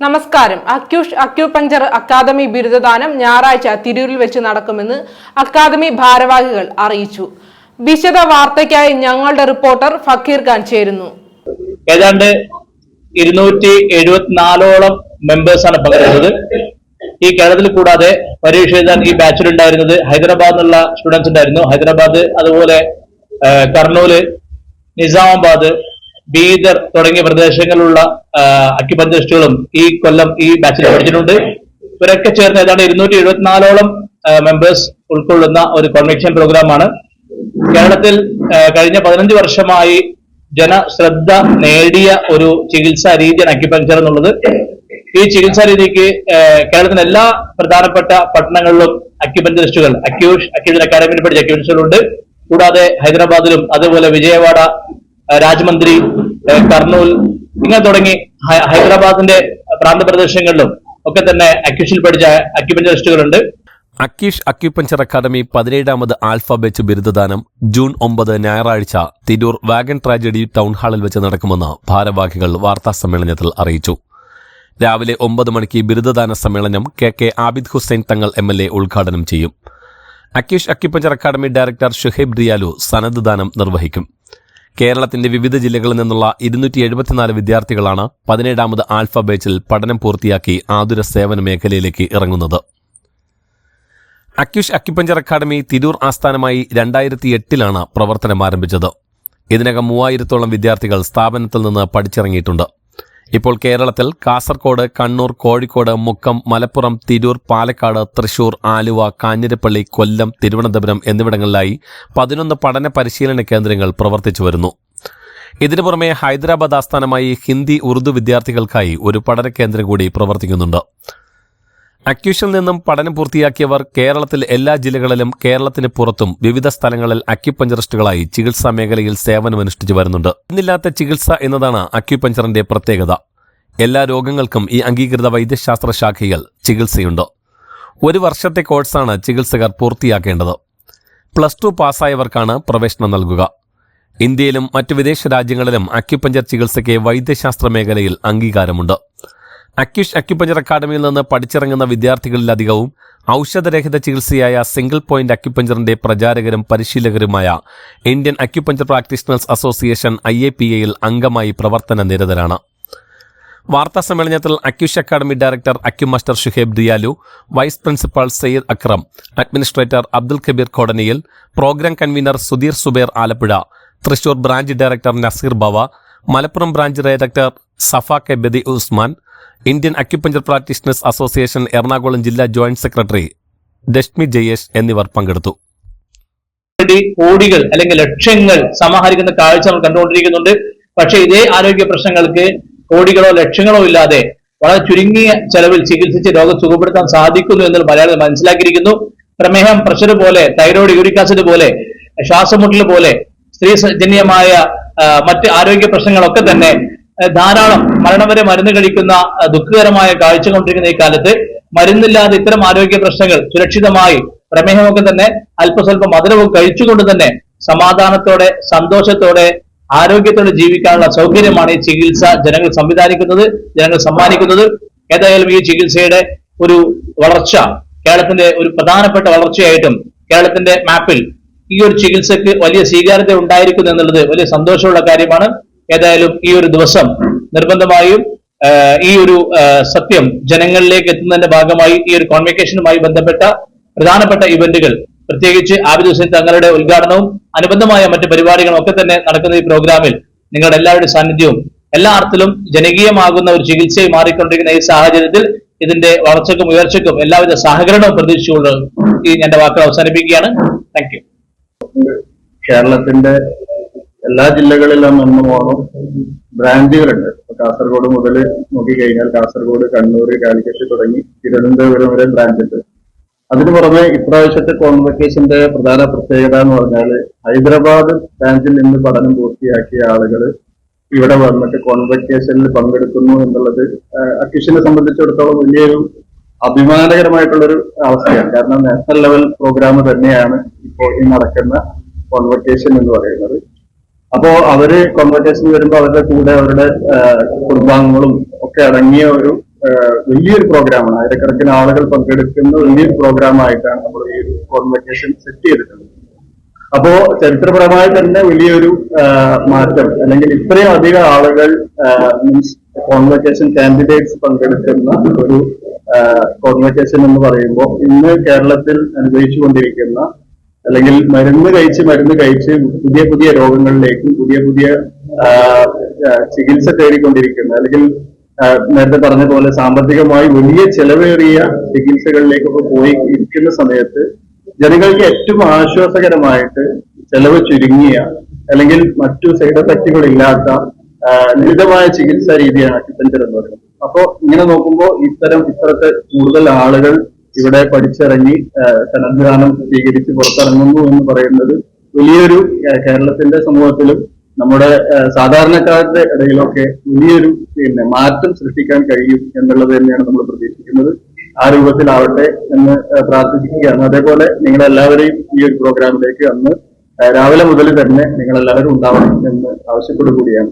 നമസ്കാരം. അക്യൂഷ് acupuncture academy ബിരുദദാനം ഞായറാഴ്ച തിരൂരിൽ വെച്ച് നടക്കുമെന്ന് അക്കാദമി ഭാരവാഹികൾ അറിയിച്ചു. വിശദ വാർത്തയ്ക്കായി ഞങ്ങളുടെ റിപ്പോർട്ടർ ഫക്കീർ ഖാൻ ചേരുന്നു. ഏതാണ്ട് ഇരുന്നൂറ്റി എഴുപത്തിനാലോളം മെമ്പേഴ്സാണ് പങ്കെടുത്തത്. ഈ കേരളത്തിൽ കൂടാതെ പരീക്ഷ എഴുതാൻ ഈ ബാച്ചിൽ ഉണ്ടായിരുന്നത് ഹൈദരാബാദ് എന്നുള്ള സ്റ്റുഡൻസ് ഉണ്ടായിരുന്നു. ഹൈദരാബാദ് അതുപോലെ കർണൂൽ നിസാമാബാദ് ബീദർ തുടങ്ങിയ പ്രദേശങ്ങളിലുള്ള അക്യുപഞ്ചറിസ്റ്റുകളും ഈ കൊല്ലം ഈ ബാച്ചിൽ പഠിച്ചിട്ടുണ്ട്. ഇവരൊക്കെ ചേർന്ന് ഏതാണ്ട് ഇരുന്നൂറ്റി എഴുപത്തിനാലോളം മെമ്പേഴ്സ് ഉൾക്കൊള്ളുന്ന ഒരു കൺവെൻഷൻ പ്രോഗ്രാമാണ് കേരളത്തിൽ കഴിഞ്ഞ പതിനഞ്ച് വർഷമായി ജനശ്രദ്ധ നേടിയ ഒരു ചികിത്സാ രീതിയാണ് അക്യുപഞ്ചർ എന്നുള്ളത്. ഈ ചികിത്സാ രീതിക്ക് കേരളത്തിലെ എല്ലാ പ്രധാനപ്പെട്ട പട്ടണങ്ങളിലും അക്യുപഞ്ചറിസ്റ്റുകൾ അക്യൂഷ് അക്യൂഷൻ അക്കാദമിയിൽ പഠിച്ച അക്യുപഞ്ചറുണ്ട് കൂടാതെ ഹൈദരാബാദിലും അതുപോലെ വിജയവാഡ രാജമന്ത്രി കർണൂൽ ഇങ്ങനെ തുടങ്ങി ഹൈദരാബാദിന്റെ പ്രാന്തപ്രദേശങ്ങളിലും ഒക്കെ തന്നെ അക്യൂഷിൽ പഠിച്ച അക്യുപഞ്ചറിസ്റ്റുകളുണ്ട്. അക്കീഷ് അക്യുപഞ്ചർ അക്കാദമി പതിനേഴാമത് ആൽഫ ബാച്ച് ബിരുദദാനം ജൂൺ ഒമ്പത് ഞായറാഴ്ച തിരൂർ വാഗൺ ട്രാജഡി ടൗൺ ഹാളിൽ വെച്ച് നടക്കുമെന്ന് ഭാരവാഹികൾ വാർത്താ സമ്മേളനത്തിൽ അറിയിച്ചു. രാവിലെ ഒമ്പത് മണിക്ക് ബിരുദദാന സമ്മേളനം K K Abid Hussain Thangal M L A ഉദ്ഘാടനം ചെയ്യും. അക്കീഷ് acupuncture academy director Shuhaib Riyalu സനദ്ദാനം നിർവഹിക്കും. കേരളത്തിന്റെ വിവിധ ജില്ലകളിൽ നിന്നുള്ള ഇരുന്നൂറ്റി എഴുപത്തിനാല് വിദ്യാർത്ഥികളാണ് പതിനേഴാമത് ആൽഫ ബാച്ചിൽ പഠനം പൂർത്തിയാക്കി ആതുര സേവന മേഖലയിലേക്ക് ഇറങ്ങുന്നത്. അക്യുഷ് അക്യുപഞ്ചർ അക്കാദമി തിരൂർ ആസ്ഥാനമായി രണ്ടായിരത്തി എട്ടിലാണ് പ്രവർത്തനം ആരംഭിച്ചത്. ഇതിനകം മൂവായിരത്തോളം വിദ്യാർത്ഥികൾ സ്ഥാപനത്തിൽ നിന്ന് പഠിച്ചിറങ്ങിയിട്ടുണ്ട്. ഇപ്പോൾ കേരളത്തിൽ കാസർകോട് കണ്ണൂർ കോഴിക്കോട് മുക്കം മലപ്പുറം തിരൂർ പാലക്കാട് തൃശൂർ ആലുവ കാഞ്ഞിരപ്പള്ളി കൊല്ലം തിരുവനന്തപുരം എന്നിവിടങ്ങളിലായി പതിനൊന്ന് പഠന പരിശീലന കേന്ദ്രങ്ങൾ പ്രവർത്തിച്ചു വരുന്നു. ഇതിനു പുറമെ ഹൈദരാബാദ് ആസ്ഥാനമായി ഹിന്ദി ഉറുദു വിദ്യാർത്ഥികൾക്കായി ഒരു പഠന കേന്ദ്രം കൂടി പ്രവർത്തിക്കുന്നുണ്ട്. അക്യൂഷനിൽ നിന്നും പഠനം പൂർത്തിയാക്കിയവർ കേരളത്തിൽ എല്ലാ ജില്ലകളിലും കേരളത്തിന് പുറത്തും വിവിധ സ്ഥലങ്ങളിൽ അക്യുപഞ്ചറിസ്റ്റുകളായി ചികിത്സാ മേഖലയിൽ സേവനമനുഷ്ഠിച്ചു വരുന്നുണ്ട്. ഇന്നില്ലാത്ത ചികിത്സ എന്നതാണ് അക്യുപഞ്ചറിന്റെ പ്രത്യേകത. എല്ലാ രോഗങ്ങൾക്കും ഈ അംഗീകൃത വൈദ്യശാസ്ത്ര ശാഖയിൽ ചികിത്സയുണ്ട്. ഒരു വർഷത്തെ കോഴ്സാണ് ചികിത്സകർ പൂർത്തിയാക്കേണ്ടത്. പ്ലസ് ടു പാസ്സായവർക്കാണ് പ്രവേശനം നൽകുക. ഇന്ത്യയിലും മറ്റ് വിദേശ രാജ്യങ്ങളിലും അക്യുപഞ്ചർ ചികിത്സയ്ക്ക് വൈദ്യശാസ്ത്ര മേഖലയിൽ അംഗീകാരമുണ്ട്. അക്യുഷ് അക്യുപഞ്ചർ അക്കാദമിയിൽ നിന്ന് പഠിച്ചിറങ്ങുന്ന വിദ്യാർത്ഥികളിലധികവും ഔഷധരഹിത ചികിത്സയായ സിംഗിൾ പോയിന്റ് അക്യുപഞ്ചറിന്റെ പ്രചാരകരും പരിശീലകരുമായ Indian acupuncture practitioners association I A P എയിൽ അംഗമായി പ്രവർത്തന നിരതരാണ്. വാർത്താ സമ്മേളനത്തിൽ അക്യുഷ് academy director അക്യുമാസ്റ്റർ Shuhaib Diyalu vice principal Sayyid Akram administrator Abdul Kabeer കോടനിയിൽ programme convener Sudheer Subair Alappuzha Thrissur branch director Naseer Bava Malappuram branch director Safa K Badi Usman Indian acupuncture practitioners association Ernakulam ജില്ലാ joint secretary Rashmi Jayesh എന്നിവർ പങ്കെടുത്തു. കോടികൾ അല്ലെങ്കിൽ ലക്ഷ്യങ്ങൾ സമാഹരിക്കുന്ന കാഴ്ച നമ്മൾ കണ്ടുകൊണ്ടിരിക്കുന്നുണ്ട്. പക്ഷേ ഇതേ ആരോഗ്യ പ്രശ്നങ്ങൾക്ക് കോടികളോ ലക്ഷങ്ങളോ ഇല്ലാതെ വളരെ ചുരുങ്ങിയ ചെലവിൽ ചികിത്സിച്ച് രോഗം സുഖപ്പെടുത്താൻ സാധിക്കുന്നു എന്ന് മലയാളികൾ മനസ്സിലാക്കിയിരിക്കുന്നു. പ്രമേഹം പ്രഷർ പോലെ തൈറോയ്ഡ് യൂറിക് ആസിഡ് പോലെ ശ്വാസമുട്ടൽ പോലെ സ്ത്രീ ജന്യമായ മറ്റ് ആരോഗ്യ പ്രശ്നങ്ങളൊക്കെ തന്നെ ധാരാളം മരണം വരെ മരുന്ന് കഴിക്കുന്ന ദുഃഖകരമായ കാഴ്ച കൊണ്ടിരിക്കുന്ന ഈ കാലത്ത് മരുന്നില്ലാതെ ഇത്തരം ആരോഗ്യ പ്രശ്നങ്ങൾ സുരക്ഷിതമായി പ്രമേഹമൊക്കെ തന്നെ അല്പസ്വല്പം മധുരവും കഴിച്ചുകൊണ്ട് തന്നെ സമാധാനത്തോടെ സന്തോഷത്തോടെ ആരോഗ്യത്തോടെ ജീവിക്കാനുള്ള സൗകര്യമാണ് ഈ ചികിത്സ ജനങ്ങൾ സംവിധാനിക്കുന്നത് ജനങ്ങൾ സമ്മാനിക്കുന്നത്. ഏതായാലും ഈ ചികിത്സയുടെ ഒരു വളർച്ച കേരളത്തിന്റെ ഒരു പ്രധാനപ്പെട്ട വളർച്ചയായിട്ടും കേരളത്തിന്റെ മാപ്പിൽ ഈ ഒരു ചികിത്സക്ക് വലിയ സ്വീകാര്യത ഉണ്ടായിരിക്കുന്നു എന്നുള്ളത് വലിയ സന്തോഷമുള്ള കാര്യമാണ്. ഏതായാലും ഈ ഒരു ദിവസം നിർബന്ധമായും ഈ ഒരു സത്യം ജനങ്ങളിലേക്ക് എത്തുന്നതിന്റെ ഭാഗമായി ഈ ഒരു കോൺവെക്കേഷനുമായി ബന്ധപ്പെട്ട പ്രധാനപ്പെട്ട ഇവന്റുകൾ പ്രത്യേകിച്ച് ആബിദ് ഹുസൈൻ തങ്ങളുടെ ഉദ്ഘാടനവും അനുബന്ധമായ മറ്റ് പരിപാടികളും ഒക്കെ തന്നെ നടക്കുന്ന ഈ പ്രോഗ്രാമിൽ നിങ്ങളുടെ എല്ലാവരുടെ സാന്നിധ്യവും എല്ലാ അർത്ഥത്തിലും ജനകീയമാകുന്ന ഒരു ചികിത്സയായി മാറിക്കൊണ്ടിരിക്കുന്ന ഈ സാഹചര്യത്തിൽ ഇതിന്റെ വളർച്ചയ്ക്കും ഉയർച്ചയ്ക്കും എല്ലാവിധ സഹകരണവും പ്രതീക്ഷിച്ചുകൊണ്ട് ഈ എന്റെ വാക്കുകൾ അവസാനിപ്പിക്കുകയാണ്. താങ്ക് കേരളത്തിന്റെ എല്ലാ ജില്ലകളിലും എന്നോണം ബ്രാഞ്ചുകളുണ്ട് കാസർഗോഡ് മുതൽ നോക്കിക്കഴിഞ്ഞാൽ കാസർഗോഡ് കണ്ണൂർ കാലിക്കറ്റ് തുടങ്ങി തിരുവനന്തപുരം വരെ ബ്രാഞ്ച് ഉണ്ട്. അതിനു പുറമെ ഇപ്രാവശ്യത്തെ കോൺവെക്കേഷന്റെ പ്രധാന പ്രത്യേകത എന്ന് പറഞ്ഞാൽ ഹൈദരാബാദ് ബ്രാഞ്ചിൽ നിന്ന് പഠനം പൂർത്തിയാക്കിയ ആളുകൾ ഇവിടെ വന്നിട്ട് കോൺവെക്കേഷനിൽ പങ്കെടുക്കുന്നു എന്നുള്ളത് അക്യൂഷനെ സംബന്ധിച്ചിടത്തോളം വലിയൊരു അഭിമാനകരമായിട്ടുള്ളൊരു അവസ്ഥയാണ്. കാരണം നാഷണൽ ലെവൽ പ്രോഗ്രാം തന്നെയാണ് ഇപ്പോൾ ഈ നടക്കുന്ന കോൺവെക്കേഷൻ എന്ന് പറയുന്നത്. അപ്പോ അവർ കോൺവെക്കേഷൻ വരുമ്പോ അവരുടെ കൂടെ അവരുടെ കുടുംബാംഗങ്ങളും ഒക്കെ അടങ്ങിയ ഒരു വലിയൊരു പ്രോഗ്രാമാണ് ആയിരക്കണക്കിന് ആളുകൾ പങ്കെടുക്കുന്ന വലിയൊരു പ്രോഗ്രാമായിട്ടാണ് നമ്മൾ ഈ ഒരു കോൺവെക്കേഷൻ സെറ്റ് ചെയ്തിട്ടുള്ളത്. അപ്പോ ചരിത്രപരമായി തന്നെ വലിയൊരു മാറ്റം. അല്ലെങ്കിൽ ഇത്രയും അധികം ആളുകൾ മീൻസ് കോൺവെക്കേഷൻ കാൻഡിഡേറ്റ്സ് പങ്കെടുക്കുന്ന ഒരു കോൺവെക്കേഷൻ എന്ന് പറയുമ്പോൾ ഇന്ന് കേരളത്തിൽ അനുഭവിച്ചുകൊണ്ടിരിക്കുന്ന അല്ലെങ്കിൽ മരുന്ന് കഴിച്ച് മരുന്ന് കഴിച്ച് പുതിയ പുതിയ രോഗങ്ങളിലേക്കും പുതിയ പുതിയ ചികിത്സ തേടിക്കൊണ്ടിരിക്കുന്ന അല്ലെങ്കിൽ നേരത്തെ പറഞ്ഞ പോലെ സാമ്പത്തികമായി വലിയ ചെലവേറിയ ചികിത്സകളിലേക്കൊക്കെ പോയി ഇരിക്കുന്ന സമയത്ത് ജനങ്ങൾക്ക് ഏറ്റവും ആശ്വാസകരമായിട്ട് ചെലവ് ചുരുങ്ങിയ അല്ലെങ്കിൽ മറ്റു സൈഡ് എഫക്റ്റുകൾ ഇല്ലാത്ത ലളിതമായ ചികിത്സാ രീതിയാണ് അക്യുപഞ്ചർ എന്ന് പറയുന്നത്. അപ്പോ ഇങ്ങനെ നോക്കുമ്പോൾ ഇത്തരം ഇത്തരത്തെ കൂടുതൽ ആളുകൾ ഇവിടെ പഠിച്ചിറങ്ങി സന്നദ്ധാനം സ്വീകരിച്ച് പുറത്തിറങ്ങുന്നു എന്ന് പറയുന്നത് വലിയൊരു കേരളത്തിന്റെ സമൂഹത്തിലും നമ്മുടെ സാധാരണക്കാരുടെ ഇടയിലൊക്കെ വലിയൊരു പിന്നെ മാറ്റം സൃഷ്ടിക്കാൻ കഴിയും എന്നുള്ളത് തന്നെയാണ് നമ്മൾ പ്രതീക്ഷിക്കുന്നത്. ആ രൂപത്തിലാവട്ടെ എന്ന് പ്രാർത്ഥിക്കുകയാണ്. അതേപോലെ നിങ്ങളെല്ലാവരെയും ഈ ഒരു പ്രോഗ്രാമിലേക്ക് അന്ന് രാവിലെ മുതൽ തന്നെ നിങ്ങളെല്ലാവരും ഉണ്ടാവണം എന്ന് ആവശ്യപ്പെടുകയാണ്.